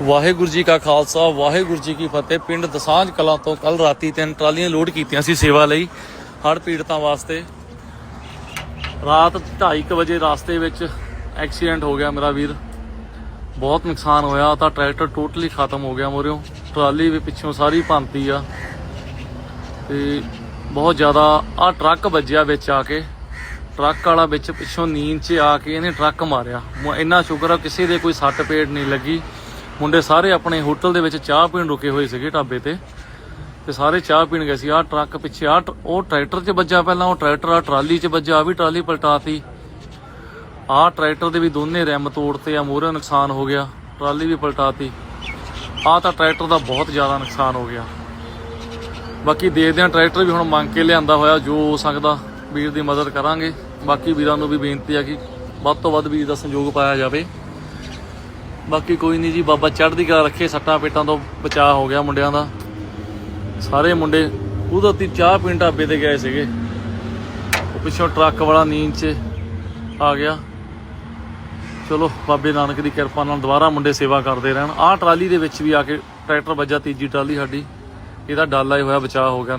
ਵਾਹਿਗੁਰੂ ਜੀ ਕਾ ਖਾਲਸਾ, ਵਾਹਿਗੁਰੂ ਜੀ ਕੀ ਫਤਿਹ। ਪਿੰਡ ਦਸਾਂਝ ਕਲਾਂ ਤੋਂ ਕੱਲ ਰਾਤੀ ਤਿੰਨ ਟਰਾਲੀਆਂ ਲੋਡ ਕੀਤੀਆਂ ਸੀ ਸੇਵਾ ਲਈ, ਹੜ੍ਹ ਪੀੜਤਾਂ ਵਾਸਤੇ। ਰਾਤ 2:30 ਵਜੇ ਰਾਸਤੇ ਵਿੱਚ ਐਕਸੀਡੈਂਟ ਹੋ ਗਿਆ ਮੇਰਾ ਵੀਰ। ਬਹੁਤ ਨੁਕਸਾਨ ਹੋਇਆ, ਤਾਂ ਟਰੈਕਟਰ ਟੋਟਲੀ ਖਤਮ ਹੋ ਗਿਆ ਮੋਰਿਓ। ਟਰਾਲੀ ਵੀ ਪਿੱਛੋਂ ਸਾਰੀ ਭੰਤੀ ਆ। ਤੇ ਬਹੁਤ ਜ਼ਿਆਦਾ ਆ ਟਰੱਕ ਵੱਜਿਆ ਵਿੱਚ ਆ ਕੇ। ਟਰੱਕ ਵਾਲਾ ਵਿੱਚ ਪਿੱਛੋਂ ਨੀਂਦ 'ਚ ਆ ਕੇ ਇਹਨੇ ਟਰੱਕ ਮਾਰਿਆ। ਇੰਨਾ ਸ਼ੁਕਰ ਆ, ਕਿਸੇ ਦੇ ਕੋਈ ਸੱਟ ਪੇਟ ਨਹੀਂ ਲੱਗੀ। ਮੁੰਡੇ ਸਾਰੇ ਆਪਣੇ ਹੋਟਲ ਦੇ ਵਿੱਚ ਚਾਹ ਪੀਣ ਰੁਕੇ ਹੋਏ ਸੀਗੇ ਢਾਬੇ ਤੇ। ਤੇ ਸਾਰੇ ਚਾਹ ਪੀਣ ਗਏ ਸੀ। ਆਹ ਟਰੱਕ ਪਿੱਛੇ ਆ ਉਹ ਟਰੈਕਟਰ 'ਚ ਵੱਜਾ ਪਹਿਲਾਂ, ਉਹ ਟਰੈਕਟਰ ਆ ਟਰਾਲੀ 'ਚ ਵੱਜਾ ਆ ਵੀ ਟਰਾਲੀ ਪਲਟਾਤੀ ਆਹ ਟਰੈਕਟਰ ਦੇ ਵੀ ਦੋਨੇ ਰਿਮ ਤੋੜਤੇ ਆ ਮੋਹਰੇ ਨੁਕਸਾਨ ਹੋ ਗਿਆ। ਟਰਾਲੀ ਵੀ ਪਲਟਾਤੀ ਆਹ ਤਾਂ ਟਰੈਕਟਰ ਦਾ ਬਹੁਤ ਜ਼ਿਆਦਾ ਨੁਕਸਾਨ ਹੋ ਗਿਆ। ਬਾਕੀ ਦੇਖਦੇ ਆ ਟਰੈਕਟਰ ਵੀ ਹੁਣ ਮੰਗ ਕੇ ਲਿਆਂਦਾ ਹੋਇਆ, ਜੋ ਹੋ ਸਕਦਾ ਵੀਰ ਦੀ ਮਦਦ ਕਰਾਂਗੇ। ਬਾਕੀ ਵੀਰਾਂ ਨੂੰ ਵੀ ਬੇਨਤੀ ਆ ਕਿ ਵੱਧ ਤੋਂ ਵੱਧ ਵੀਰ ਦਾ ਸੰਯੋਗ ਪਾਇਆ ਜਾਵੇ। ਬਾਕੀ ਕੋਈ ਨਹੀਂ ਜੀ, ਬਾਬਾ ਚੜ੍ਹਦੀ ਕਲਾ ਰੱਖੇ, ਸੱਟਾਂ ਪੇਟਾਂ ਤੋਂ ਬਚਾਅ ਹੋ ਗਿਆ ਮੁੰਡਿਆਂ ਦਾ। ਸਾਰੇ ਮੁੰਡੇ ਕੁਦਰਤੀ ਚਾਹ ਪੀਣ ਢਾਬੇ ਤੇ ਗਏ ਸੀਗੇ। ਉਹ ਪਿੱਛੋਂ ਟਰੱਕ ਵਾਲਾ ਨੀਂਦ 'ਚ ਆ ਗਿਆ। ਚਲੋ, ਬਾਬੇ ਨਾਨਕ ਦੀ ਕਿਰਪਾ ਨਾਲ ਦੁਬਾਰਾ ਮੁੰਡੇ ਸੇਵਾ ਕਰਦੇ ਰਹਿਣ। ਆਹ ਟਰਾਲੀ ਦੇ ਵਿੱਚ ਵੀ ਆ ਕੇ ਟਰੈਕਟਰ ਵੱਜਾ, ਤੀਜੀ ਟਰਾਲੀ ਸਾਡੀ। ਇਹਦਾ ਡਾਲਾ ਹੀ ਹੋਇਆ, ਬਚਾਅ ਹੋ ਗਿਆ।